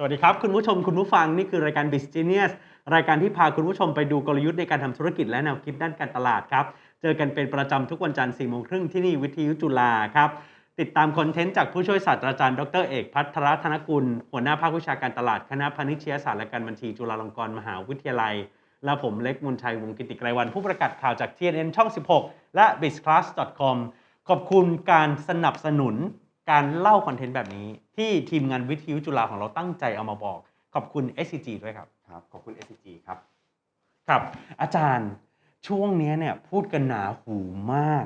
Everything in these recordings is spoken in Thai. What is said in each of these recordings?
สวัสดีครับ คุณผู้ชมคุณผู้ฟังนี่คือรายการ b u s i n e s s รายการที่พาคุณผู้ชมไปดูกลยุทธ์ในการทำธุรกิจและแนวคิดด้านการตลาดครับ เจอกันเป็นประจำทุกวันจันทร์4โมงครึ่งที่นี่วิทยุจุฬาครับ ติดตามคอนเทนต์จากผู้ช่วยศาสตราจารย์ ดรเอกพัทรธนกุล หัวหน้าภาควิชาการตลาดคณะพาณิชยศาสตร์และการบัญชีจุฬาลงกรณ์มหาวิทยาลัย และผมเล็กมนชัยวงกิติไกรวันผู้ประกาศข่าวจาก TNN ช่อง 16 และ bizclass.com ขอบคุณการสนับสนุน การเล่าคอนเทนต์แบบนี้ ที่ทีมงานวิทยุจุฬาของเราตั้งใจเอามาบอก ขอบคุณ SCG ด้วยครับครับ ขอบคุณ SCG ครับ ครับ อาจารย์ช่วงนี้เนี่ยพูดกันหนาหูมาก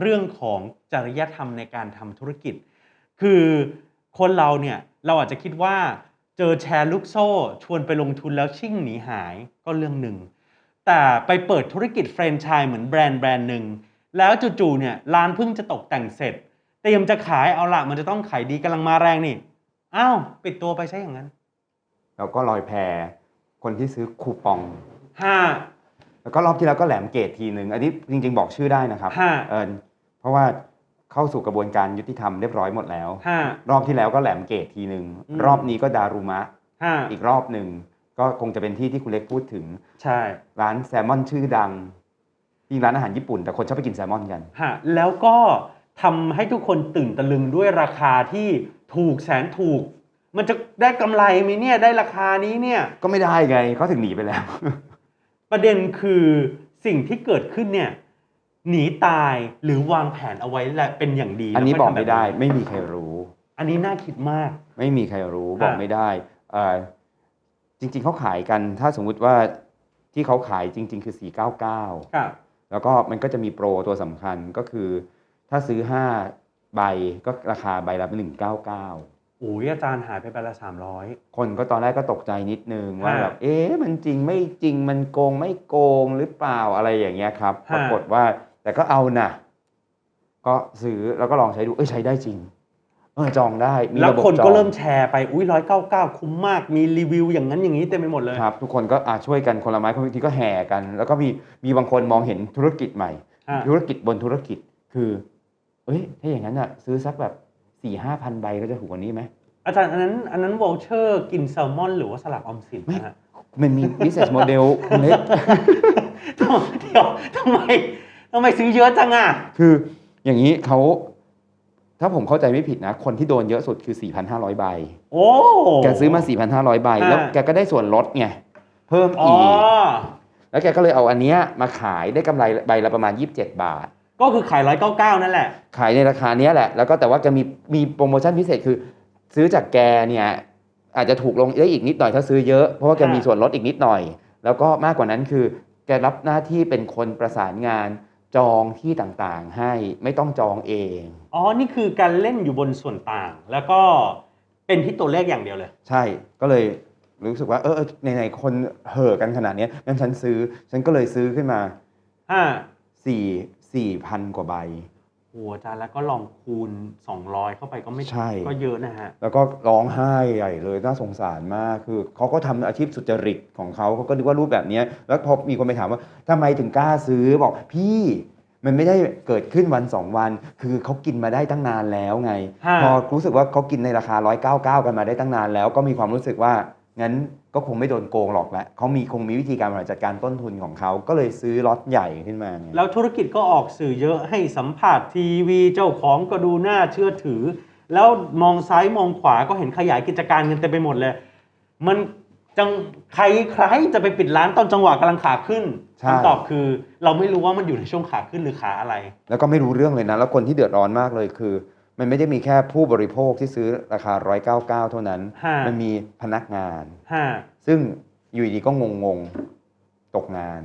เรื่องของจริยธรรมในการทำธุรกิจ คือคนเราเนี่ยเราอาจจะคิดว่าเจอแชร์ลูกโซ่ ชวนไปลงทุนแล้วชิ่งหนีหายก็เรื่องหนึ่ง แต่ไปเปิดธุรกิจแฟรนไชส์เหมือนแบรนด์แบรนด์หนึ่งแล้วจู่ๆเนี่ยร้านเพิ่งจะตกแต่งเสร็จ เตรียมจะขายเอาละมันจะต้องขายดีกำลังมาแรงนี่อ้าวปิดตัวไปใช่อย่างนั้น แล้วก็ลอยแพคนที่ซื้อคูปองห้าแล้วก็รอบที่แล้วก็แหลมเกตทีหนึ่งอันนี้จริง ๆ บอกชื่อได้นะครับฮะเออเพราะว่าเข้าสู่กระบวนการยุติธรรมเรียบร้อยหมดแล้วห้ารอบที่แล้วก็แหลมเกตทีหนึ่งอืมรอบนี้ก็ดารุมะห้าอีกรอบหนึ่งก็คงจะเป็นที่ที่คุณเล็กพูดถึง ใช่ ร้านแซลมอนชื่อดังจริงร้านอาหารญี่ปุ่น แต่คนชอบไปกินแซลมอนกันฮะแล้วก็ ทำให้ทุกคนตื่นตะลึงด้วยราคาที่ถูกแสนถูก มันจะได้กำไรไหมเนี่ยได้ราคานี้เนี่ย ก็ไม่ได้ไงเขาถึงหนีไปแล้ว ประเด็นคือสิ่งที่เกิดขึ้นเนี่ย หนีตายหรือวางแผนเอาไว้และเป็นอย่างดีอันนี้แล้วบค่อยกทำไม่ได้แบบนี้ไม่มีใครรู้ อันนี้น่าคิดมาก ไม่มีใครรู้ฮะบอกไม่ได้เอ่อจริง ๆเขาขายกัน ถ้าสมมุติว่าที่เขาขายจริง ๆ คือ 499 ครับ แล้วก็มันก็จะมีโปรตัวสำคัญก็คือ ถ้าซื้อ5ใบก็ราคาใบละ199โอ้ยอาจารย์หายไปใบละสามร้อยคนก็ตอนแรกก็ตกใจนิดนึงว่าฮะแบบเอ๊ะมันจริงไม่จริงมันโกงไม่โกงหรือเปล่าอะไรอย่างเงี้ยครับฮะปรากฏว่าแต่ก็เอานะก็ซื้อแล้วก็ลองใช้ดูเอ้ยใช้ได้จริงเออจองได้มีแล้วระบบคนจองก็เริ่มแชร์ไปอุ้ยร้อยเก้าเก้าคุ้มมากมีรีวิวอย่างนั้นอย่างนี้เต็มไปหมดเลยครับทุกคนก็อะช่วยกันคนละไม้คนละทีก็แห่กัน แล้วก็มีมีบางคนมองเห็นธุรกิจใหม่ฮะธุรกิจบนธุรกิจคือ เอ้ยถ้าอย่างนั้นอะซื้อสักแบบสี่ห้าพันใบก็จะถูกกว่านี้ไหมอาจารย์อันนั้นอันนั้นวอลเชอร์กินแซลมอนหรือว่าสลักออมสินไม่นะฮะมันมี business model คุณเล็กทำไมเดี๋ยวทำไมทำไมซื้อเยอะจังอะคืออย่างนี้เขาถ้าผมเข้าใจไม่ผิดนะ คนที่โดนเยอะสุดคือ 4,500 ใบ โอ้ แกซื้อมา 4,500 ใบ แล้วอ่าแกก็ได้ส่วนลดไง เพิ่มอ๋ออีก แล้วแกก็เลยเอาอันเนี้ยมาขายได้กำไรใบละประมาณ 27 บาท ก็คือขายร้อยเก้าเก้านั่นแหละ ขายในราคาเนี้ยแหละ แล้วก็แต่ว่าแกมีมีโปรโมชั่นพิเศษคือ ซื้อจากแกเนี่ยอาจจะถูกลงได้อีกนิดหน่อยถ้าซื้อเยอะเพราะว่าแกอ่ามีมีส่วนลดอีกนิดหน่อย แล้วก็มากกว่านั้นคือแกรับหน้าที่เป็นคนประสานงานจองที่ต่างๆให้ไม่ต้องจองเอง อ๋อ นี่คือการเล่นอยู่บนส่วนต่าง แล้วก็เป็นที่ตัวเลขอย่างเดียวเลย ใช่ก็เลยรู้สึกว่าเออเออไหนๆคนเห่อกันขนาดเนี้ยงั้นฉันซื้อ ฉันก็เลยซื้อขึ้นมาห้าสี่ สี่พันกว่าใบ โอ้อาจารย์แล้วก็ลองคูณ 200 เข้าไปก็ไม่ใช่ ก็เยอะนะฮะ แล้วก็ร้องไห้ใหญ่เลยน่าสงสารมากคือเขาก็ทำอาชีพสุจริตของเขาเขาก็นึกว่ารูปแบบเนี้ยแล้วพอมีคนไปถามว่าทำไมถึงกล้าซื้อบอกพี่มันไม่ได้เกิดขึ้นวันสองวัน คือเขากินมาได้ตั้งนานแล้วไง ฮะ พอรู้สึกว่าเขากินในราคา 199 กันมาได้ตั้งนานแล้วก็มีความรู้สึกว่า งั้นก็คงไม่โดนโกงหรอกแหละเขามีคงมีวิธีการบริหารจัดการต้นทุนของเขาก็เลยซื้อล็อตใหญ่ขึ้นมาไงแล้วธุรกิจก็ออกสื่อเยอะให้สัมภาษณ์ทีวีเจ้าของก็ดูน่าเชื่อถือ แล้วมองซ้ายมองขวาก็เห็นขยายกิจการกันเต็มไปหมดเลย มันจังใครใครจะไปปิดร้านตอนจังหวะกำลังขาขึ้นใช่คำตอบคือ เราไม่รู้ว่ามันอยู่ในช่วงขาขึ้นหรือขาอะไร แล้วก็ไม่รู้เรื่องเลยนะ แล้วคนที่เดือดร้อนมากเลยคือ มันไม่ได้มีแค่ผู้บริโภคที่ซื้อราคา 199 เท่านั้นฮะมันมีพนักงานห้าซึ่งอยู่ดีๆก็งงๆ ตกงาน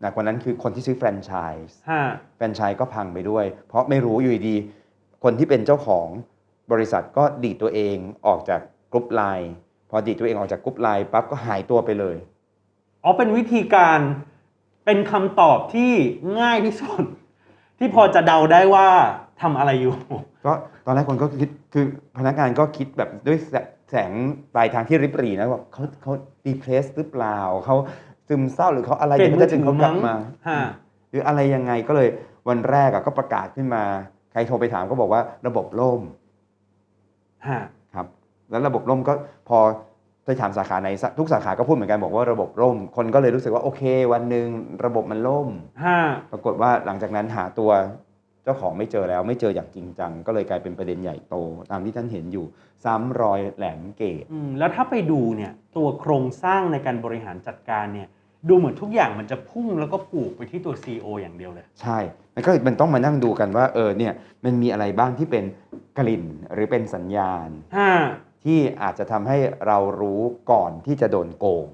หนักกว่านั้นคือคนที่ซื้อแฟรนไชส์ห้าแฟรนไชส์ก็พังไปด้วย เพราะไม่รู้อยู่ดีๆคนที่เป็นเจ้าของบริษัทก็ดีดตัวเองออกจากกรุ๊ปไลน์พอดีดตัวเองออกจากกรุ๊ปไลน์ปั๊บก็หายตัวไปเลย อ๋อเป็นวิธีการเป็นคำตอบที่ง่ายที่สุด ที่พอจะเดาได้ว่าทำอะไรอยู่ ก็ตอนแรกคนก็คิดคือพนักงานก็คิดแบบด้วยแสแสงปลายทางที่ริบหรี่นะว่าเขาเขาดีเพรสหรือเปล่าเขาซึมเศร้าหรือเขาอะไรเปลี่ยนดี๋วจะถึงเขากลับมาฮะหรืออะไรยังไงก็เลยวันแรกอะก็ประกาศขึ้นมา ใครโทรไปถามก็บอกว่าระบบล่มฮะครับ แล้วระบบล่มก็พอไปถามสาขาไหนสาทุกสาขาก็พูดเหมือนกันบอกว่าระบบล่ม คนก็เลยรู้สึกว่าโอเค วันหนึ่งระบบมันล่มห้าปรากฏว่าหลังจากนั้นหาตัว เจ้าของไม่เจอแล้วไม่เจออย่างจริงจัง ก็เลยกลายเป็นประเด็นใหญ่โต ตามที่ท่านเห็นอยู่ ซ้ำรอยแหลมเกตอืมแล้วถ้าไปดูเนี่ยตัวโครงสร้างในการบริหารจัดการเนี่ยดูเหมือนทุกอย่างมันจะพุ่งแล้วก็ผูกไปที่ตัว CEO อย่างเดียวเลย ใช่ มันก็มันต้องมานั่งดูกันว่าเออเนี่ยมันมีอะไรบ้างที่เป็นกลิ่นหรือเป็นสัญญาณห้าที่อาจจะทำให้เรารู้ก่อนที่จะโดนโกง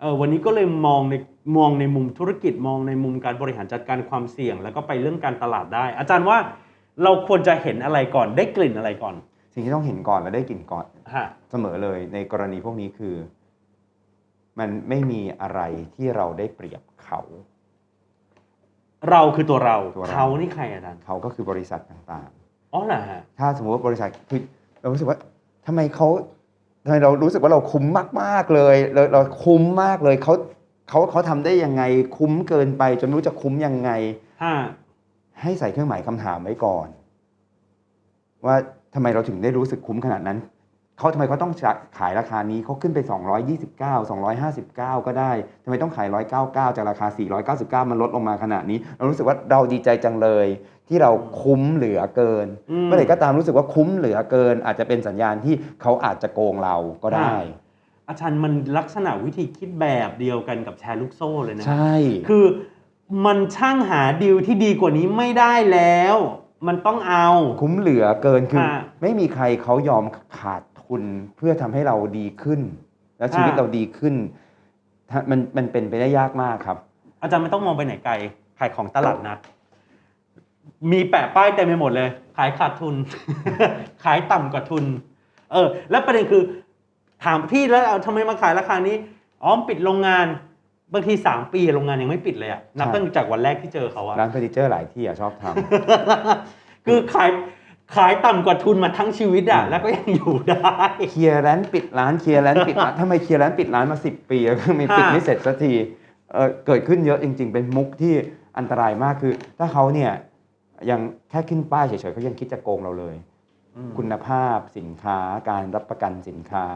เออวันนี้ก็เลยมองในมองในมุมธุรกิจมองในมุมการบริหารจัดการความเสี่ยง แล้วก็ไปเรื่องการตลาดได้ อาจารย์ว่าเราควรจะเห็นอะไรก่อนได้กลิ่นอะไรก่อน สิ่งที่ต้องเห็นก่อนและได้กลิ่นก่อนฮะเสมอเลยในกรณีพวกนี้คือ มันไม่มีอะไรที่เราได้เปรียบเขา เราคือตัวเราตัวเรา เขานี่ใครอาจารย์เขาก็คือบริษัทต่างอ๋อเหรอฮะ ๆ ถ้าสมมติว่าบริษัทคือเรารู้สึกว่าทำไมเขา ทำไมเรารู้สึกว่าเราคุ้มมากๆเลยเราเราคุ้มมากเลยเขาเขาเขาทำได้ยังไงคุ้มเกินไป จนไม่รู้จะคุ้มยังไง ห้าให้ใส่เครื่องหมายคำถามไว้ก่อน ว่าทำไมเราถึงได้รู้สึกคุ้มขนาดนั้น เขาทำไมเขาต้องขายราคานี้เขาขึ้นไป 229 259 ก็ได้ทำไมต้องขาย 199 จากราคา 499 มันลดลงมาขนาดนี้ เรารู้สึกว่าเราดีใจจังเลย ที่เราคุ้มเหลือเกินอืมเมื่อไหร่ก็ตามรู้สึกว่าคุ้มเหลือเกิน อาจจะเป็นสัญญาณที่เขาอาจจะโกงเราก็ได้ อาจารย์มันลักษณะวิธีคิดแบบเดียวกันกับแชร์ลูกโซ่เลยนะใช่คือมันช่างหาดีลที่ดีกว่านี้ไม่ได้แล้ว มันต้องเอา คุ้มเหลือเกินคือค่ะไม่มีใครเขายอมขาด ทุนเพื่อทำให้เราดีขึ้น แล้วชีวิตค่ะเราดีขึ้นถ้ามันมันเป็นไปได้ยากมากครับ อาจารย์ไม่ต้องมองไปไหนไกลขายของตลาดนัดมีแปะป้ายเต็มไปหมดเลย ขายขาดทุน ขายต่ำกว่าทุน เออ แล้วประเด็นคือ ถามพี่แล้วเอาทำไมมาขายราคานี้อ๋อปิดโรงงานบางทีสามปีโรงงานยังไม่ปิดเลยอะนับใช่ตั้งจากวันแรกที่เจอเขาอะร้านเฟอร์นิเจอร์หลายที่อะชอบทคือขาย ขายต่ำกว่าทุนมาทั้งชีวิตอะอืมแล้วก็ยังอยู่ได้ำเคลียร์ร้านปิดร้านเคลียร์ร้านปิดร้านทำไมเคลียร์ร้านปิดร้านมาสิบปีแล้วก็ไม่ปิดค่ะไม่เสร็จสักทีเออเกิดขึ้นเยอะจริง ๆ เป็นมุกที่อันตรายมากคือ ถ้าเขาเนี่ยยังแค่ขึ้นป้ายเฉยๆเขายังคิดจะโกงเราเลยอืมคุณภาพสินค้าการรับประกันสินค้า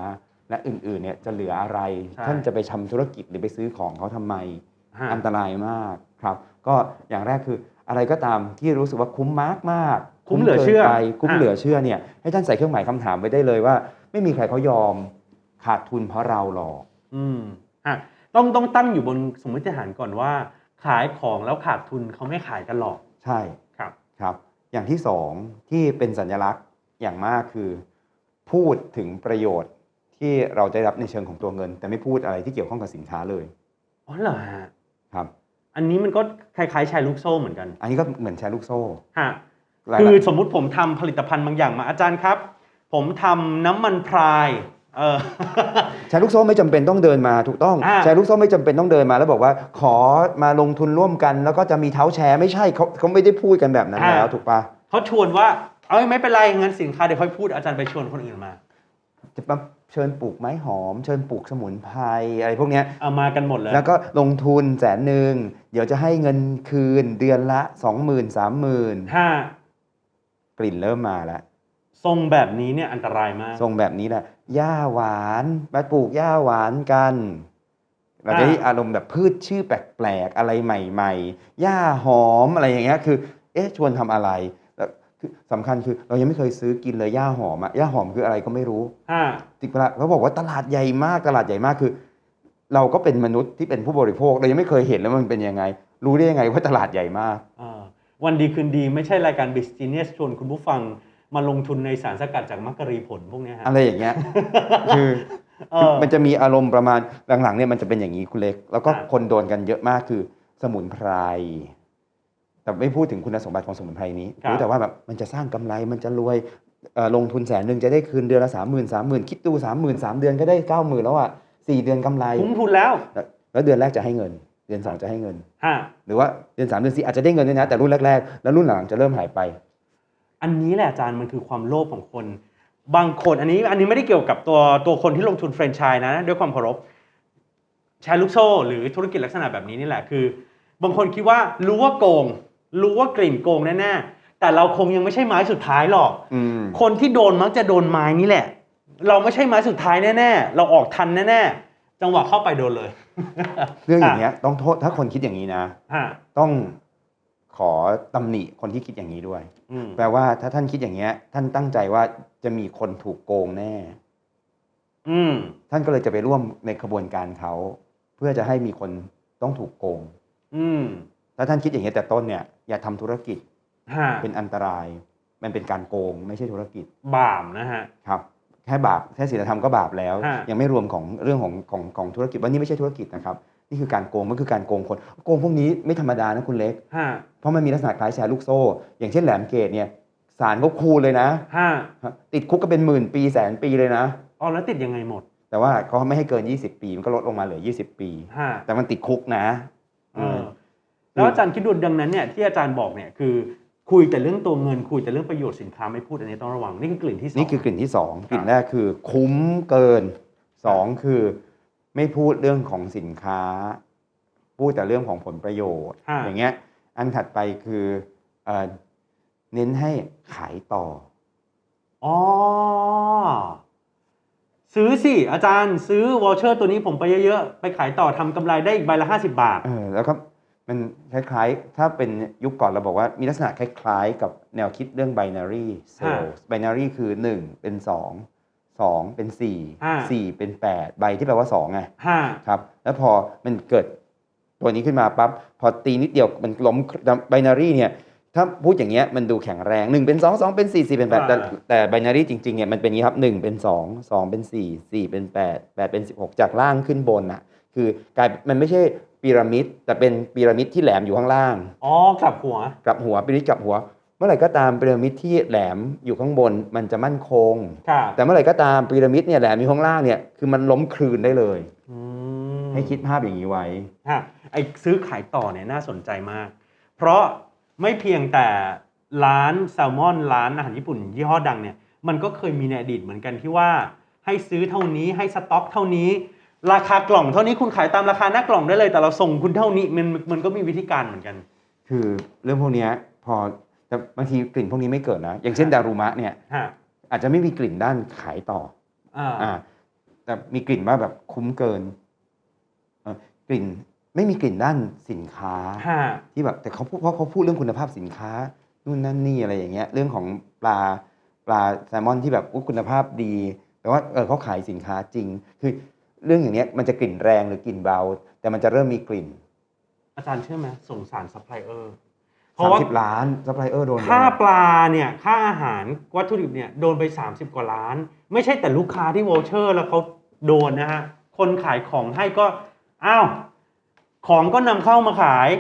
และอื่นๆเนี่ยจะเหลืออะไรใช่ท่านจะไปทำธุรกิจหรือไปซื้อของเขาทำไมฮะอันตรายมากครับ ก็อย่างแรกคืออะไรก็ตามที่รู้สึกว่าคุ้มมากมากๆ คุ้มเหลือเชื่อกินไปคุ้มอะเหลือเชื่อเนี่ยให้ท่านใส่เครื่องหมายคำถามไว้ได้เลยว่า ไม่มีใครเขายอมขาดทุนเพราะเราหรอกอืมฮะต้องต้องตั้งอยู่บนสมมติฐานก่อนว่า ขายของแล้วขาดทุนเขาไม่ขายกันหรอก ใช่ครับครับ อย่างที่สองที่เป็นสัญลักษณ์อย่างมากคือ พูดถึงประโยชน์ที่เราได้รับในเชิงของตัวเงิน แต่ไม่พูดอะไรที่เกี่ยวข้องกับสินค้าเลยอ๋อเหรอฮะครับ อันนี้มันก็คล้ายๆแชร์ลูกโซ่เหมือนกัน อันนี้ก็เหมือนแชร์ลูกโซ่ฮะหลายๆ คือสมมุติผมทำผลิตภัณฑ์บางอย่างมาอาจารย์ครับ ผมทำน้ำมันพรายเออแชร์ลูกโซ่ไม่จำเป็นต้องเดินมาถูกต้องอ่าแชร์ลูกโซ่ไม่จำเป็นต้องเดินมา แล้วบอกว่าขอมาลงทุนร่วมกัน แล้วก็จะมีเท้าแชร์ไม่ใช่เขาเขาไม่ได้พูดกันแบบนั้นแล้วถูกปะเขาชวนว่าเอ้ยไม่เป็นไรงั้นสินค้าเดี๋ยวค่อยพูดอาจารย์ไปชวนคนอื่นมาจะมาเชิญปลูกไม้หอม เชิญปลูกสมุนไพรอะไรพวกเนี้ยเอามากันหมดเลยแล้วก็ลงทุนแสนหนึ่งเดี๋ยวจะให้เงินคืนเดือนละ2 0 0 0 0 3 0 0 0ห้า กลิ่นเริ่มมาแล้วทรงแบบนี้เนี่ยอันตรายมาก ทรงแบบนี้แหละหญ้าหวานมาปลูกหญ้าหวานกันเราจะได้อารมณ์แบบพืชชื่อแปลกๆอะไรใหม่ๆหญ้าหอมอะไรอย่างเงี้ยคือ เอ๊ะชวนทำอะไรแล้วคือสำคัญคือเรายังไม่เคยซื้อกินเลยหญ้าหอมอะหญ้าหอมคืออะไรก็ไม่รู้ห้าติกละเขาบอกว่าตลาดใหญ่มากตลาดใหญ่มากคือ เราก็เป็นมนุษย์ที่เป็นผู้บริโภคเรายังไม่เคยเห็นแล้วมันเป็นยังไง รู้ได้ยังไงว่าตลาดใหญ่มากอ่า วันดีคืนดีไม่ใช่รายการ b u s i n e s s ชวนคุณผู้ฟังมาลงทุนในสารสกัดจากมักกะรีผลพวกเนี้ยฮะอะไรอย่างเงี้ยคือเออมันจะมีอารมณ์ประมาณหลังๆเนี่ยมันจะเป็นอย่างนี้คุณเล็ก แล้วก็อะคนโดนกันเยอะมากคือสมุนไพรแต่ไม่พูดถึงคุณสมบัติของสมุนไพรนี้รู้แต่ว่าแบบมันจะสร้างกำไรมันจะรวยเอ่อลงทุนแสนหนึ่งจะได้คืนเดือนละสามหมื่นสามหมื่นคิดดูสามหมื่นสามเดือนก็ได้เก้าหมื่นแล้วอะสี่เดือนกำไรคุ้มทุนแล้วแล้ว แล้วเดือนแรกจะให้เงิน เดือนสองจะให้เงินห้าหรือว่าเดือนสามเดือนสี่อาจจะได้เงินด้วยนะแต่รุ่นแรกๆ แล้วรุ่นหลังจะเริ่มหายไป อันนี้แหละอาจารย์มันคือความโลภของคน บางคนอันนี้อันนี้ไม่ได้เกี่ยวกับตัวตัวคนที่ลงทุนแฟรนไชส์นะ ด้วยความเคารพแชร์ลูกโซ่หรือธุรกิจลักษณะแบบนี้นี่แหละคือ บางคนคิดว่ารู้ว่าโกง รู้ว่ากลิ่นโกงแน่ๆแต่เราคงยังไม่ใช่ไม้สุดท้ายหรอกอืมคนที่โดนมักจะโดนไม้นี่แหละ เราไม่ใช่ไม้สุดท้ายแน่ๆเราออกทันแน่ๆ จังหวะเข้าไปโดนเลย เรื่องอย่างเงี้ยต้องโทษถ้าคนคิดอย่างนี้นะฮะต้องขอตำหนิคนที่คิดอย่างนี้ด้วยอืมแปลว่าถ้าท่านคิดอย่างเงี้ย ท่านตั้งใจว่าจะมีคนถูกโกงแน่ อืมท่านก็เลยจะไปร่วมในขบวนการเขา เพื่อจะให้มีคนต้องถูกโกง อืมถ้าท่านคิดอย่างนี้ยแต่ต้นเนี่ยอย่าทำธุรกิจฮะเป็นอันตราย มันเป็นการโกง ไม่ใช่ธุรกิจ บาปนะฮะ ครับ แค่บาปแค่ศีลธรรมก็บาปแล้ว ฮะ ยังไม่รวมของเรื่องของของของธุรกิจว่านี่ไม่ใช่ธุรกิจนะครับนี่คือการโกงมันคือการโกงคน โกงพวกนี้ไม่ธรรมดานะคุณเล็กฮะเพราะมันมีลักษณะคล้ายแชร์ลูกโซ่ อย่างเช่นแหลมเกตเนี่ยศาลก็คูณเลยนะฮะติดคุกก็เป็นหมื่นปีแสนปีเลยนะ อ๋อแล้วติดยังไงหมดแต่ว่าเขาไม่ให้เกิน 20 ปีมันก็ลดลงมาเหลือ 20 ปีฮะแต่มันติดคุกนะเออแล้วอาจารย์คิดดูดังนั้นเนี่ยที่อาจารย์บอกเนี่ยคือ คุยแต่เรื่องตัวเงินคุยแต่เรื่องประโยชน์สินค้าไม่พูดอันนี้ต้องระวังนี่คือกลิ่นที่สอง นี่คือกลิ่นที่2กลิ่นแรกคือคุ้มเกิน2คือไม่พูดเรื่องของสินค้า พูดแต่เรื่องของผลประโยชน์ะอย่างเงี้ย อันถัดไปคือเอ่อเน้นให้ขายต่อ อ๋อ ซื้อสิ อาจารย์ซื้อวอลเชอร์ตัวนี้ผมไปเยอะๆ ไปขายต่อทำกำไรได้อีกใบละ 50 บาท เออแล้วก็ มันคล้ายๆ ถ้าเป็นยุคก่อนเราบอกว่ามีลักษณะคล้ายๆ กับแนวคิดเรื่อง binary sales binary คือ 1 เป็น 2 2 เป็นอ่า4 4 เป็น 8 ใบที่แปลว่า2ไงห้าครับแล้วพอมันเกิดตัวนี้ขึ้นมาปั๊บพอตีนิดเดียวมันล้ม binary เนี่ยถ้าพูดอย่างเงี้ยมันดูแข็งแรง1เป็น 2 2 เป็น 4 4 เป็น 8 แต่แต่ binary จริงๆเนี่ยมันเป็นอย่างนี้ครับ1เป็น 2 2 เป็น 4 4 เป็น 8 8 เป็น 16 จากล่างขึ้นบนอะคือกลายมันไม่ใช่ พีระมิดแต่เป็นพีระมิดที่แหลมอยู่ข้างล่าง อ๋อกลับหัว กลับหัวพีระมิดกลับหัว เมื่อไหร่ก็ตามพีระมิดที่แหลมอยู่ข้างบนมันจะมั่นคงค่ะแต่เมื่อไหร่ก็ตามพีระมิดเนี่ยแหลมอยู่ข้างล่างเนี่ยคือมันล้มคลืนได้เลยอืมให้คิดภาพอย่างนี้ไว้ฮะไอ้ซื้อขายต่อเนี่ยน่าสนใจมาก เพราะไม่เพียงแต่ร้านแซลมอนร้านอาหารญี่ปุ่นยี่ห้อดังเนี่ยมันก็เคยมีในอดีตเหมือนกันที่ว่าให้ซื้อเท่านี้ให้สต็อกเท่านี้ ราคากล่องเท่านี้คุณขายตามราคาหน้ากล่องได้เลย แต่เราส่งคุณเท่านี้มันมันก็มีวิธีการเหมือนกัน คือเรื่องพวกเนี้ยพอแต่บางทีกลิ่นพวกนี้ไม่เกิดนะ อย่างเช่นดารุมะเนี่ยฮะอาจจะไม่มีกลิ่นด้านขายต่ออ่าอ่าแต่มีกลิ่นว่าแบบคุ้มเกินเอ่อกลิ่นไม่มีกลิ่นด้านสินค้า ฮะที่แบบแต่เขาพูดเพราะเขาพูดเรื่องคุณภาพสินค้านู่นนั่นนี่อะไรอย่างเงี้ยเรื่องของปลาปลาแซลมอนที่แบบอุ๊ยคุณภาพดีแต่ว่าเออเขาขายสินค้าจริง คือ เรื่องอย่างเนี้ยมันจะกลิ่นแรงหรือกลิ่นเบา แต่มันจะเริ่มมีกลิ่น อาจารย์เชื่อไหมสงสารซัพพลายเออร์เพราะว่า30ล้านซัพพลายเออร์โดนค่าปลาเนี่ยค่าอาหารวัตถุดิบเนี่ยโดนไป 30 กว่าล้าน ไม่ใช่แต่ลูกค้าที่วอลเชอร์แล้วเขาโดนนะฮะ คนขายของให้ก็อ้าวของก็นำเข้ามาขาย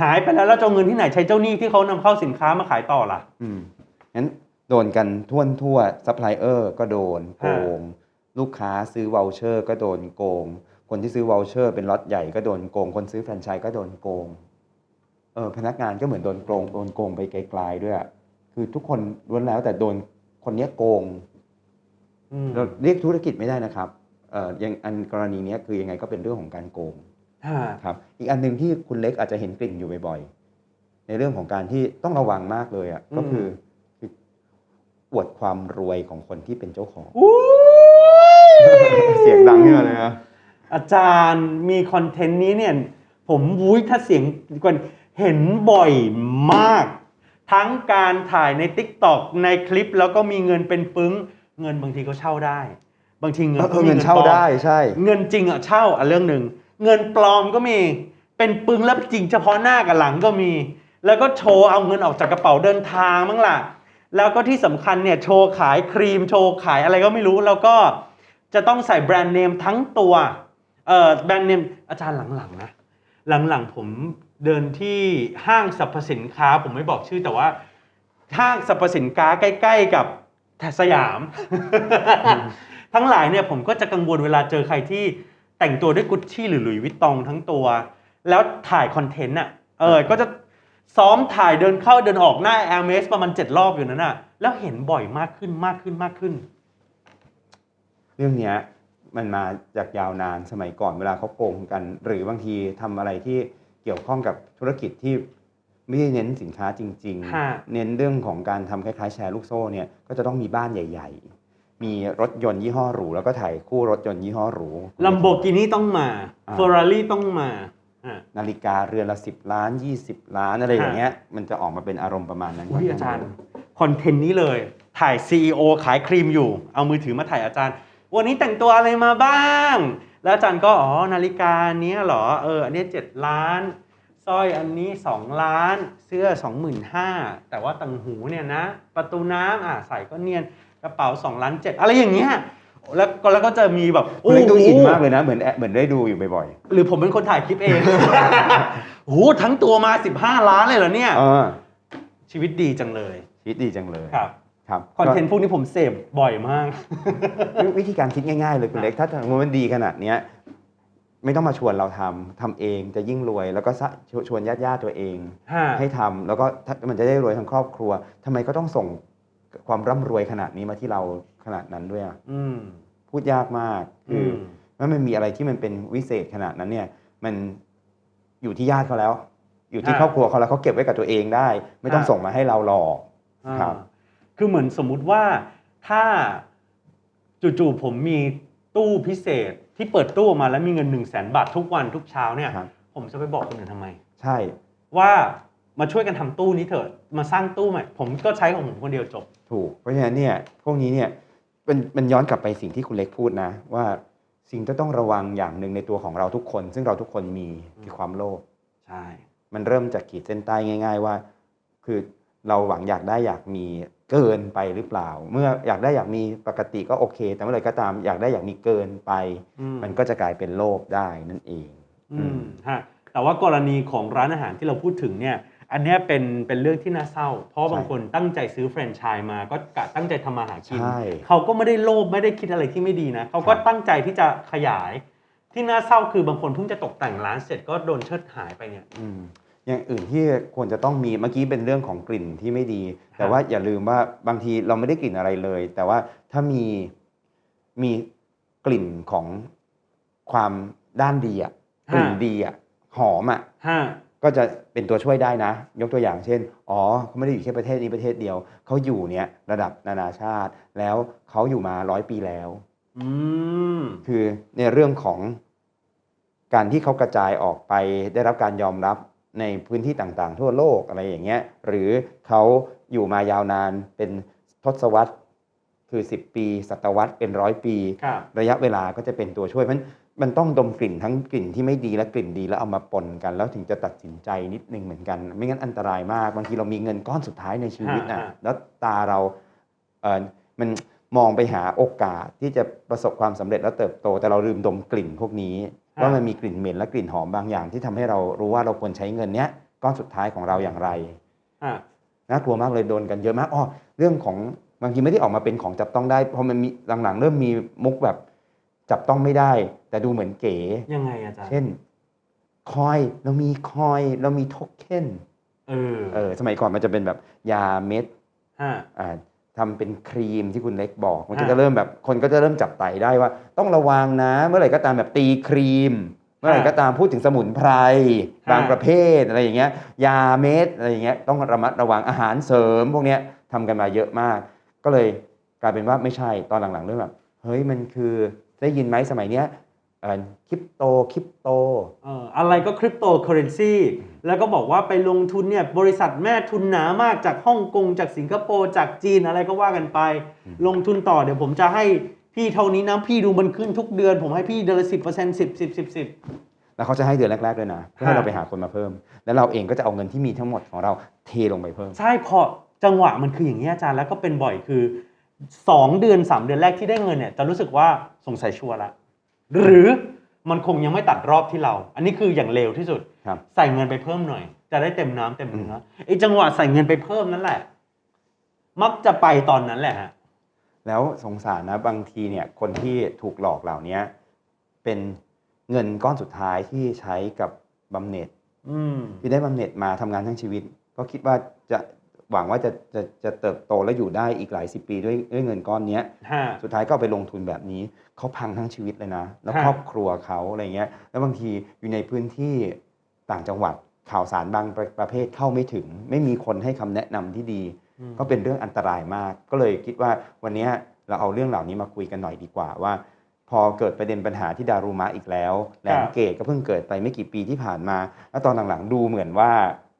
หายไปแล้วแล้วจะเอาเงินที่ไหนใช้เจ้าหนี้ที่เขานำเข้าสินค้ามาขายต่อล่ะ อืมงั้นโดนกันทั่วทั่วซัพพลายเออร์ก็โดนโกง ลูกค้าซื้อว o ลเชอร์ก็โดนโกง คนที่ซื้อว o ลเชอร์เป็นล็อตใหญ่ก็โดนโกง คนซื้อแฟรนไชส์ก็โดนโกงเออพนักงานก็เหมือนโดนโกงโดนโกงไปไกลๆด้วยอะคือทุกคนล้วนแล้วแต่โดนคนเนี้ยโกงอืมเราเรียกธุรกิจไม่ได้นะครับเอ่อยังอันกรณีเนี้ยคือยังไงก็เป็นเรื่องของการโกงฮะครับ อีกอันหนึ่งที่คุณเล็กอาจจะเห็นกลิ่นอยู่บ่อยๆ ในเรื่องของการที่ต้องระวังมากเลยอะก็คือคืออวดความรวยของคนที่เป็นเจ้าของอู้ย เสียงดังขึ้นมาเลยนะอาจารย์มีคอนเทนต์นี้เนี่ย ผมวุ้ยถ้าเสียงกว่าเห็นบ่อยมาก ทั้งการถ่ายใน t ิ k t o k ในคลิปแล้วก็มีเงินเป็นปึ้ง เงินบางทีก็เช่าได้ บางทีเงินเอก็อมีเงินเช่าปลอมได้ใช่ เงินจริงอะเช่าอะเรื่องหนึ่งเงินปลอมก็มีเป็นปึ้งแล้วจริงเฉพาะหน้ากับหลังก็มี แล้วก็โชว์เอาเงินออกจากกระเป๋าเดินทางมั้งล่ะแล้วก็ที่สำคัญเนี่ยโชว์ขายครีมโชว์ขายอะไรก็ไม่รู้แล้วก็ จะต้องใส่แบรนด์เนมทั้งตัวเออแบรนด์เนมอาจารย์หลังๆนะหลังๆผมเดินที่ห้างสรรพสินค้า ผมไม่บอกชื่อแต่ว่า ห้างสรรพสินค้าใกล้ ๆ กับแถสยาม ทั้งหลายเนี่ยผมก็จะกังวลเวลาเจอใครที่แต่งตัวด้วยกุชชี่หรือหลุยส์วิตตองทั้งตัว แล้วถ่ายคอนเทนต์อะเออก็จะซ้อมถ่ายเดินเข้าเดินออกหน้า a อ r m e s ประมาณ 7 รอบอยู่นั้นน่ะแล้วเห็นบ่อยมากขึ้นมากขึ้นมากขึ้นเรื่องเนี้ยมันมาจากยาวนานสมัยก่อนเวลาเขาโกงกัน หรือบางทีทำอะไรที่เกี่ยวข้องกับธุรกิจที่ไม่ได้เน้นสินค้าจริงฮะๆเน้นเรื่องของการทำคล้ายๆ แชร์ลูกโซ่เนี่ยก็จะต้องมีบ้านใหญ่ ๆ มีรถยนต์ยี่ห้อหรู แล้วก็ถ่ายคู่รถยนต์ยี่ห้อหรูลัมโบกินีต้องมาอ่าเฟอร์รารี่ต้องมาอะนาฬิกาเรือนละ10ล้าน 20 ล้านอะไรอย่างเงี้ยมันจะออกมาเป็นอารมณ์ประมาณนั้นอุ้ยอาจารย์คอนเทนต์นี้เลยถ่าย CEO ขายครีมอยู่ เอามือถือมาถ่ายอาจารย์ วันนี้แต่งตัวอะไรมาบ้าง แล้วอาจารย์ก็อ๋อนาฬิกาเนี้ยเหรอเอออันเนี้เจ็ดล้านสร้อยอันนี้2ล้านเสื้อ25,000แต่ว่าตังหูเนี่ยนะ ประตูน้ำอะใส่ก็เนียนกระเป๋า2ล้านเจ็ดอะไรอย่างเงี้ยแล้วก็แล้วก็จะมีแบบคุณเล็กดูโโหอินมากเลยนะเหมือนเหมือนได้ดูอยู่บ่อยหรือผมเป็นคนถ่ายคลิปเองโอ้โหทั้งตัวมา 15 ล้านเลยเหรอเนี่ยๆเออชีวิตดีจังเลย ชีวิตดีจังเลยครับ ครับคอนเทนต์พวกนี้ผมเสพบ่อยมากก็วิธีการคิดง่ายๆ เลยคุณเล็ก ถ้าสมมติมันดีขนาดเนี้ยไม่ต้องมาชวนเราทำทำเองจะยิ่งรวย แล้วก็สะชวชวนญาติญาติๆตัวเอง ให้ทำแล้วก็ถ้ามันจะได้รวยทั้งครอบครัวทำไมก็ต้องส่งความร่ำรวยขนาดนี้มาที่เราขนาดนั้นด้วยอะอืมพูดยากมากคืออมว่ามันมีอะไรที่มันเป็นวิเศษขนาดนั้นเนี่ย มันอยู่ที่ญาติเขาแล้ว อยู่ที่อ่าครอบครัวเขาแล้วเขาเก็บไว้กับตัวเองได้ ไม่ต้องอ่าส่งมาให้เราหรอกครับอ่า คือเหมือนสมมุติว่าถ้าจู่ๆผมมีตู้พิเศษที่เปิดตู้ออกมาแล้วมีเงิน1นึ่งแสนบาททุกวันทุกเช้าเนี่ยครับ ผมจะไปบอกคนอื่นทำไม ใช่ ว่ามาช่วยกันทำตู้นี้เถิดมาสร้างตู้ใหม่ ผมก็ใช้ของผมคนเดียวจบ ถูก เพราะฉะนั้นเนี่ยพวกนี้เนี่ยมันมันย้อนกลับไปสิ่งที่คุณเล็กพูดนะ ว่าสิ่งที่ต้องระวังอย่างหนึ่งในตัวของเราทุกคน ซึ่งเราทุกคนมีคือความโลภใช่ มันเริ่มจากขีดเส้นใต้ง่าย ๆ ว่า คือเราหวังอยากได้อยากมี เกินไปหรือเปล่า เมื่ออยากได้อยากมีปกติก็โอเค แต่เมื่อไหร่ก็ตามอยากได้อยากมีเกินไปอืมมันก็จะกลายเป็นโลภได้นั่นเองอืมฮะแต่ว่ากรณีของร้านอาหารที่เราพูดถึงเนี่ยอันเนี้ยเป็นเป็นเรื่องที่น่าเศร้า เพราะใช่บางคนตั้งใจซื้อแฟรนไชส์มาก็กะตั้งใจทำมาหากินใช่เขาก็ไม่ได้โลภไม่ได้คิดอะไรที่ไม่ดีนะเขาก็ครับตั้งใจที่จะขยาย ที่น่าเศร้าคือบางคนเพิ่งจะตกแต่งร้านเสร็จก็โดนเชิดหายไปเนี่ย อืมอย่างอื่นที่ควรจะต้องมีเมื่อกี้เป็นเรื่องของกลิ่นที่ไม่ดี แต่ว่าอย่าลืมว่าบางทีเราไม่ได้กลิ่นอะไรเลย แต่ว่าถ้ามีมีกลิ่นของความด้านดีอะกลิ่นฮะดีอะหอมอะห้าก็จะเป็นตัวช่วยได้นะ ยกตัวอย่างเช่น อ๋อเขาไม่ได้อยู่แค่ประเทศนี้ประเทศเดียว เขาอยู่เนี่ยระดับนานาชาติ แล้วเขาอยู่มาร้อยปีแล้วอืมคือในเรื่องของการที่เขากระจายออกไปได้รับการยอมรับ ในพื้นที่ต่างๆ ทั่วโลกอะไรอย่างเงี้ยหรือเขาอยู่มายาวนานเป็นทศวรรษคือ 10 ปี ศตวรรษเป็นร้อยปี ครับระยะเวลาก็จะเป็นตัวช่วยเพราะฉะนั้นมันต้องดมกลิ่นทั้งกลิ่นที่ไม่ดีและกลิ่นดีแล้วเอามาปนกัน แล้วถึงจะตัดสินใจนิดนึงเหมือนกัน ไม่งั้นอันตรายมากบางทีเรามีเงินก้อนสุดท้ายในชีวิตนะฮะฮะ แล้วตาเราเออมันมองไปหาโอกาสที่จะประสบความสำเร็จและเติบโต แต่เราลืมดมกลิ่นพวกนี้ ว่ามันมีกลิ่นเหม็นและกลิ่นหอมบางอย่าง ที่ทำให้เรารู้ว่าเราควรใช้เงินเนี้ยก้อนสุดท้ายของเราอย่างไรอะน่ากลัวมากเลยโดนกันเยอะมากอ๋อเรื่องของบางทีไม่ได้ออกมาเป็นของจับต้องได้พอมันมีหลังๆ เริ่มมีมุกแบบจับต้องไม่ได้ แต่ดูเหมือนเก๋ยังไงอาจารย์เช่น คอยเรามีคอยเรามีโทเค็นเออเออ สมัยก่อนมันจะเป็นแบบยาเม็ดฮะอ่า ทำเป็นครีมที่คุณเล็กบอกมันก็อ่าจะเริ่มแบบคนก็จะเริ่มจับไต่ได้ว่า ต้องระวังนะ เมื่อไหร่ก็ตามแบบตีครีม เมื่อไหร่ก็ตามพูดถึงสมุนไพรอ่าบางประเภทอะไรอย่างเงี้ยยาเม็ดอะไรอย่างเงี้ยต้องระมัดระวังอาหารเสริม พวกเนี้ยทำกันมาเยอะมาก ก็เลยกลายเป็นว่าไม่ใช่ตอนหลังๆเริ่มแบบเฮ้ยมันคือได้ยินไหมสมัยเนี้ยเอ่อ คริปโตคริปโตเอ่ออะไรก็คริปโตเคอเรนซีแล้วก็บอกว่าไปลงทุนเนี่ยบริษัทแม่ทุนหนามากจากฮ่องกงจากสิงคโปร์จากจีนอะไรก็ว่ากันไป ลงทุนต่อเดี๋ยวผมจะให้พี่เท่านี้นะพี่ดูมันขึ้นทุกเดือน ผมให้พี่เดือนละสิบเปอร์เซ็นต์สิบสิบสิบสิบแล้วเขาจะให้เดือนแรกๆด้วยนะเพื่อให้ฮะเราไปหาคนมาเพิ่ม แล้วเราเองก็จะเอาเงินที่มีทั้งหมดของเราเทลงไปเพิ่ม ใช่พอจังหวะมันคืออย่างนี้ยอาจารย์แล้วก็เป็นบ่อยคือสองเดือนสามเดือนแรกที่ได้เงินเนี่ยจะรู้สึกว่าสงสัยชัวร์ละ หรือมันคงยังไม่ตัดรอบที่เรา อันนี้คืออย่างเร็วที่สุด ครับ ใส่เงินไปเพิ่มหน่อย จะได้เต็มน้ำเต็มเนื้อไอ้จังหวะใส่เงินไปเพิ่มนั่นแหละ มักจะไปตอนนั้นแหละฮะ แล้วสงสารนะบางทีเนี่ยคนที่ถูกหลอกเหล่านี้เป็นเงินก้อนสุดท้ายที่ใช้กับบำเหน็จ อืม ที่ได้บำเหน็จมาทำงานทั้งชีวิต ก็คิดว่าจะ หวังว่าจะจะจะเติบโตและอยู่ได้อีกหลายสิบปีด้วยด้วยเงินก้อนเนี้ยฮะสุดท้ายก็เอาไปลงทุนแบบนี้เขาพังทั้งชีวิตเลยนะ แล้วฮะครอบครัวเขาอะไรเงี้ยแล้วบางทีอยู่ในพื้นที่ต่างจังหวัดข่าวสารบางประประเภทเข้าไม่ถึง ไม่มีคนให้คำแนะนำที่ดีอืมก็เป็นเรื่องอันตรายมาก ก็เลยคิดว่าวันเนี้ยเราเอาเรื่องเหล่านี้มาคุยกันหน่อยดีกว่าว่า พอเกิดประเด็นปัญหาที่ดารุมะอีกแล้วแลนเกตก็เพิ่งเกิดไปไม่กี่ปีที่ผ่านมา แล้วตอนหลังๆดูเหมือนว่า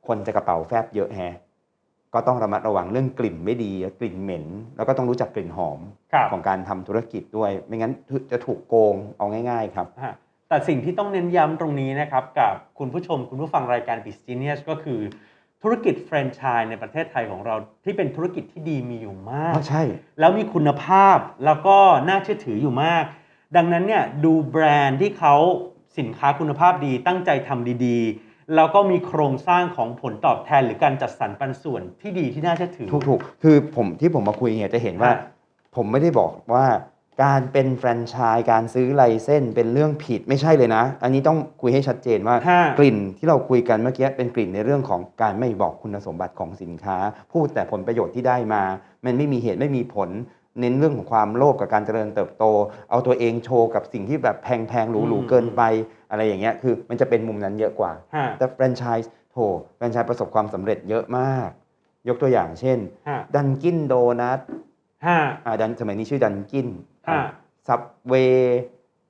คนจะกระเป๋าแฟบเยอะแฮะ ก็ต้องระมัดระวังเรื่องกลิ่นไม่ดีกลิ่นเหม็น แล้วก็ต้องรู้จักกลิ่นหอมครับของการทำธุรกิจด้วย ไม่งั้นจะถูกโกงเอาง่าย ๆ ครับฮะแต่สิ่งที่ต้องเน้นย้ำตรงนี้นะครับ กับคุณผู้ชมคุณผู้ฟังรายการ b u s i n e s s ก็คือธุรกิจแฟรนไชส์ในประเทศไทยของเราที่เป็นธุรกิจที่ดีมีอยู่มากใช่ แล้วมีคุณภาพแล้วก็น่าเชื่อถืออยู่มาก ดังนั้นเนี่ยดูแบรนด์ที่เขาสินค้าคุณภาพดีตั้งใจทำดีๆ แล้วก็มีโครงสร้างของผลตอบแทนหรือการจัดสรรปันส่วนที่ดีที่น่าเชื่อถือ ถูกๆคือผมที่ผมมาคุยเนี่ยจะเห็นว่าฮะผมไม่ได้บอกว่าการเป็นแฟรนไชส์การซื้อไลเส้นเป็นเรื่องผิดไม่ใช่เลยนะ อันนี้ต้องคุยให้ชัดเจนว่าฮะกลิ่นที่เราคุยกันเมื่อกี้เป็นกลิ่นในเรื่องของการไม่บอกคุณสมบัติของสินค้า พูดแต่ผลประโยชน์ที่ได้มา มันไม่มีเหตุไม่มีผลเน้นเรื่องของความโลภกับการเจริญเติบโต เอาตัวเองโชว์กับสิ่งที่แบบแพงๆหรูๆเกินไป อะไรอย่างเงี้ยคือมันจะเป็นมุมนั้นเยอะกว่าฮะแต่แฟรนไชส์โถแฟรนไชส์ประสบความสำเร็จเยอะมาก ยกตัวอย่างเช่นฮะดันกินโดนัทฮะอ่าดันสมัยนี้ชื่อดันกินฮะซับเวย์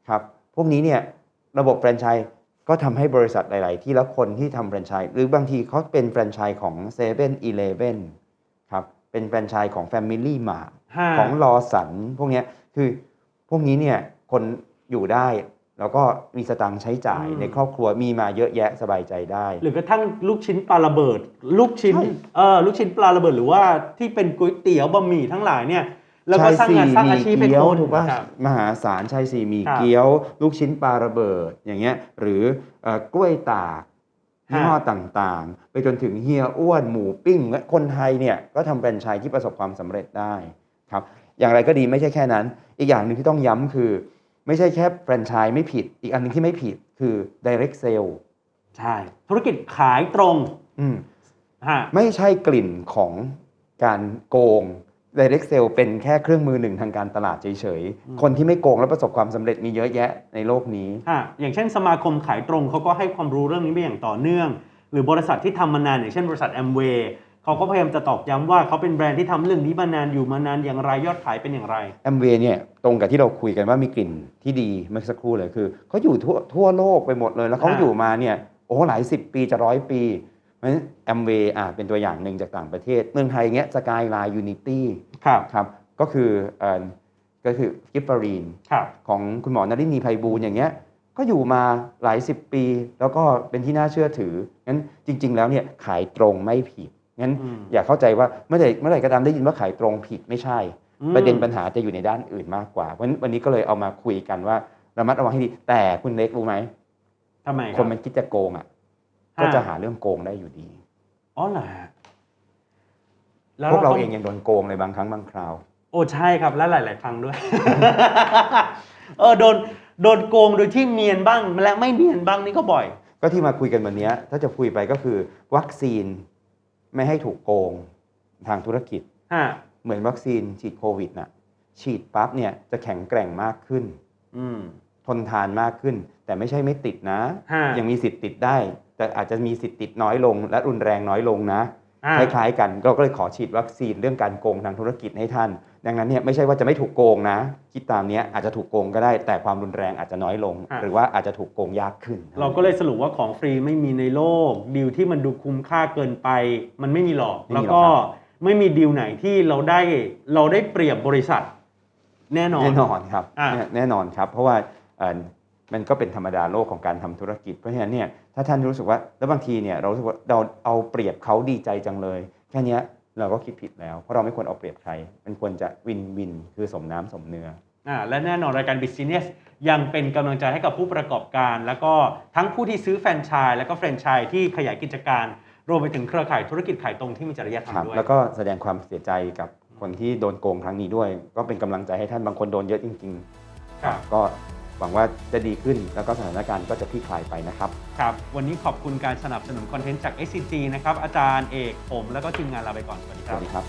ครับพวกนี้เนี่ยระบบแฟรนไชส์ก็ทำให้บริษัทหลาย ๆ ที่แล้วคนที่ทำแฟรนไชส์หรือบางทีเขาเป็นแฟรนไชส์ของ7 e เ e ่ e อครับเป็นแฟรนไชส์ของ Family Mart ฮะของลอสันพวกเนี้ยคือพวกนี้เนี่ยคนอยู่ได้ แล้วก็มีสตังค์ใช้จ่ายอืม ในครอบครัวมีมาเยอะแยะสบายใจได้ หรือกระทั่งลูกชิ้นปลาระเบิด ลูกชิ้นใช่เออลูกชิ้นปลาระเบิดหรือว่าที่เป็นก๋วยเตี๋ยวบะหมี่ทั้งหลายเนี่ย แล้วก็สร้างงานสร้างอาชีพให้เกี๊ยวคนถูกป่ะครับ มหาศาลชายสี่หมีครับเกี๊ยว ลูกชิ้นปลาระเบิดอย่างเงี้ยหรือเอ่อกล้วยตากยี่ห้อต่างๆ ไปจนถึงเฮียอ้วนหมูปิ้งและคนไทยเนี่ยก็ทำแฟรนไชส์ที่ประสบความสำเร็จได้ครับอย่างไรก็ดีไม่ใช่แค่นั้น อีกอย่างหนึ่งที่ต้องย้ำคือ ไม่ใช่แค่แฟรนไชส์ไม่ผิด อีกอันหนึงที่ไม่ผิดคือ direct sale ใช่ ธุรกิจขายตรงอืมฮะไม่ใช่กลิ่นของการโกง direct sale เป็นแค่เครื่องมือหนึ่งทางการตลาดเฉยอืมๆคนที่ไม่โกงและประสบความสำเร็จมีเยอะแยะในโลกนี้ ฮะอย่างเช่นสมาคมขายตรงเขาก็ให้ความรู้เรื่องนี้มาอย่างต่อเนื่อง หรือบริษัทที่ทำมานานอย่างเช่นบริษัทแอมเวย์ เขาก็พยายามจะตอกย้ำว่าเขาเป็นแบรนด์ที่ทำเรื่องนี้มานานอยู่มานานอย่างไรยอดขายเป็นอย่างไร แอมเวย์เนี่ยตรงกับที่เราคุยกันว่ามีกลิ่นที่ดีเมื่อสักครู่เลยคือเขาอยู่ทั่วทั่วโลกไปหมดเลย แล้วเขาอ่า อยู่มาเนี่ยโอ้หลายสิบปีจะร้อยปีเพราะฉะนั้นแอมเวย์อะเป็นตัวอย่างหนึ่งจากต่างประเทศ เมืองไทยเงี้ยสกายไลน์ยูนิตี้ครับ ครับก็คือเอ่อก็คือกิฟฟารีน ครับ ของคุณหมอนรินีไพบูลย์อย่างเงี้ยก็อยู่มาหลายสิบปี แล้วก็เป็นที่น่าเชื่อถืองั้นจริง ๆ แล้วเนี่ยขายตรงไม่ผิด งั้นอืมอย่าเข้าใจว่าเมื่อไหร่เมื่อไหร่ก็ตามได้ยินว่าขายตรงผิดไม่ใช่อืมประเด็นปัญหาจะอยู่ในด้านอื่นมากกว่าเพราะฉะนั้นวันนี้ก็เลยเอามาคุยกันว่าระมัดระวังให้ดี แต่คุณเล็กรู้ไหมทำไมคนมันคิดจะโกงอะก็จะหาเรื่องโกงได้อยู่ดีอ๋อเหรอฮะแล้พวกเราต้เองยังโดนโกงเลยบางครั้งบางคราว โอ้ใช่ครับและหลาย ๆ ครั้งด้วย เออโดนโดนโกงโดยที่เนียนบ้างและไม่เนียนบ้างนี่ก็บ่อย ก็ที่มาคุยกันวันนี้ถ้าจะคุยไปก็คือ วัคซีน ไม่ให้ถูกโกงทางธุรกิจฮะเหมือนวัคซีนฉีดโควิดน่ะ ฉีดปั๊บเนี่ยจะแข็งแกร่งมากขึ้น อืม ทนทานมากขึ้น แต่ไม่ใช่ไม่ติดนะ ฮะ ยังมีสิทธิ์ติดได้ แต่อาจจะมีสิทธิ์ติดน้อยลง และรุนแรงน้อยลงนะอ่า คล้ายๆกัน เราก็เลยขอฉีดวัคซีนเรื่องการโกงทางธุรกิจให้ท่าน ดังนั้นเนี่ยไม่ใช่ว่าจะไม่ถูกโกงนะ คิดตามเนี้ยอาจจะถูกโกงก็ได้ แต่ความรุนแรงอาจจะน้อยลง หรือว่าอาจจะถูกโกงยากขึ้น เราก็เลยสรุปว่าของฟรีไม่มีในโลกดีลที่มันดูคุ้มค่าเกินไป มันไม่มีหรอก แล้วก็ไม่มีดีลไหนที่เราได้เราได้เปรียบบริษัท แน่นอนแน่นอนครับอะแน่แน่นอนครับ เพราะว่าเอ่อ มันก็เป็นธรรมดาโลกของการทำธุรกิจ เพราะฉะนั้นเนี่ยถ้าท่านรู้สึกว่าแล้วบางทีเนี่ยเรารู้สึกว่าเราเอาเปรียบเขาดีใจจังเลย แค่เนี้ยเราก็คิดผิดแล้ว เพราะเราไม่ควรเอาเปรียบใครมันควรจะวินวินคือสมน้ำสมเนื้ออ่าและแน่นอนรายการ Business ยังเป็นกำลังใจให้กับผู้ประกอบการ แล้วก็ทั้งผู้ที่ซื้อแฟรนไชส์แล้วก็แฟรนไชส์ที่ขยายกิจการ รวมไปถึงเครือข่ายธุรกิจขายตรงที่มีจริยธรรมครับด้วยแล้วก็แสดงความเสียใจกับคนที่โดนโกงครั้งนี้ด้วย ก็เป็นกำลังใจให้ท่านบางคนโดนเยอะจริงครับๆก็ หวังว่าจะดีขึ้นแล้วก็สถานการณ์ก็จะคลี่คลายไปนะครับ ครับ วันนี้ขอบคุณการสนับสนุนคอนเทนต์จาก SCG นะครับ อาจารย์เอกผมแล้วก็ทีมงานลาไปก่อน สวัสดีสครัวับสดีครับ